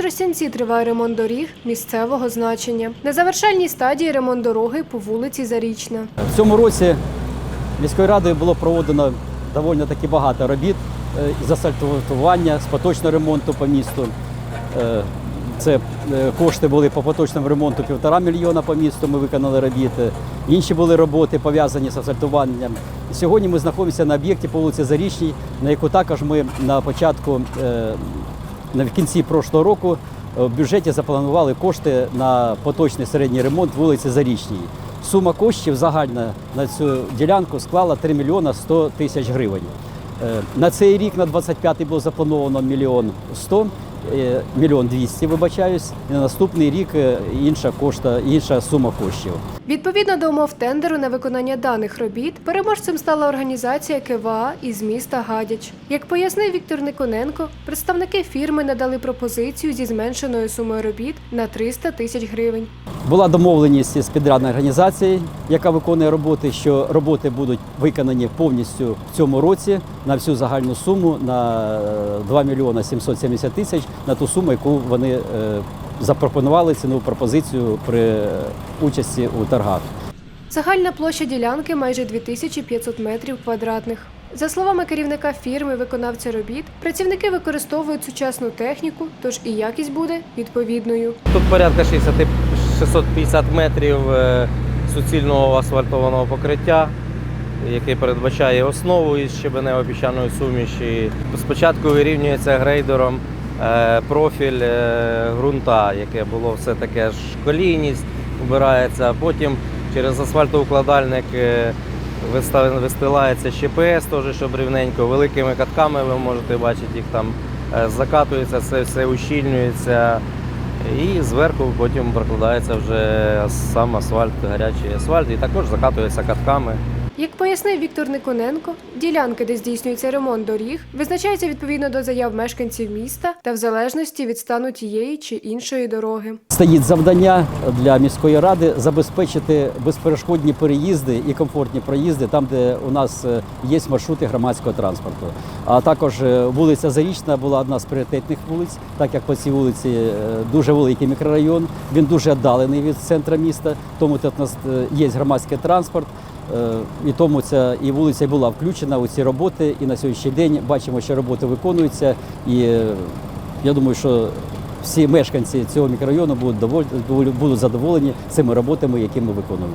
Тростянці триває ремонт доріг місцевого значення. На завершальній стадії ремонт дороги по вулиці Зарічна. В цьому році міською радою було проводено доволі таки багато робіт е, з асфальтування, з поточного ремонту по місту. Е, Це е, кошти були по поточному ремонту півтора мільйона по місту. Ми виконали робіти. Інші були роботи пов'язані з асфальтуванням. Сьогодні ми знаходимося на об'єкті по вулиці Зарічній, на яку також ми на початку в кінці прошлого року е, в бюджеті запланували кошти на поточний середній ремонт вулиці Зарічній. Сума коштів загальна на цю ділянку склала 3 мільйона 100 тисяч гривень. Е, На цей рік, на 25-й, було заплановано мільйон 100, е, мільйон 200, вибачаюсь. І на наступний рік е, інша, кошта, інша сума коштів. Відповідно до умов тендеру на виконання даних робіт, переможцем стала організація КВА із міста Гадяч. Як пояснив Віктор Никоненко, представники фірми надали пропозицію зі зменшеною сумою робіт на 300 тисяч гривень. Була домовленість з підрядною організацією, яка виконує роботи, що роботи будуть виконані повністю в цьому році на всю загальну суму на е, 2 мільйона 770 тисяч на ту суму, яку вони е, запропонували цінову пропозицію при е, участі у торгах. Загальна площа ділянки майже 2500 метрів квадратних. За словами керівника фірми, виконавця робіт, працівники використовують сучасну техніку, тож і якість буде відповідною. Тут порядка 60 650 метрів е, суцільного асфальтованого покриття, яке передбачає основу із щебенево-піщаної суміші. Спочатку вирівнюється грейдером е, профіль е, ґрунта, яке було все таке ж колійність, вбирається, потім через асфальтоукладальник е, вистилається ЩПС, теж, щоб рівненько, великими катками ви можете бачити, їх там закатується, це все ущільнюється. І зверху потім прокладається вже сам асфальт, гарячий асфальт, і також закатується катками. Як пояснив Віктор Никоненко, ділянки, де здійснюється ремонт доріг, визначаються відповідно до заяв мешканців міста та в залежності від стану тієї чи іншої дороги. Стоїть завдання для міської ради забезпечити безперешкодні переїзди і комфортні проїзди там, де у нас е, є маршрути громадського транспорту. А також е, вулиця Зарічна була одна з пріоритетних вулиць, так як по цій вулиці е, дуже великий мікрорайон. Він дуже віддалений від центру міста, тому тут у нас є громадський транспорт. Е, І тому ця і вулиця була включена у ці роботи. І на сьогоднішній день бачимо, що роботи виконуються. І е, я думаю, що всі мешканці цього мікрорайону будуть доволі будуть задоволені цими роботами, які ми виконуємо.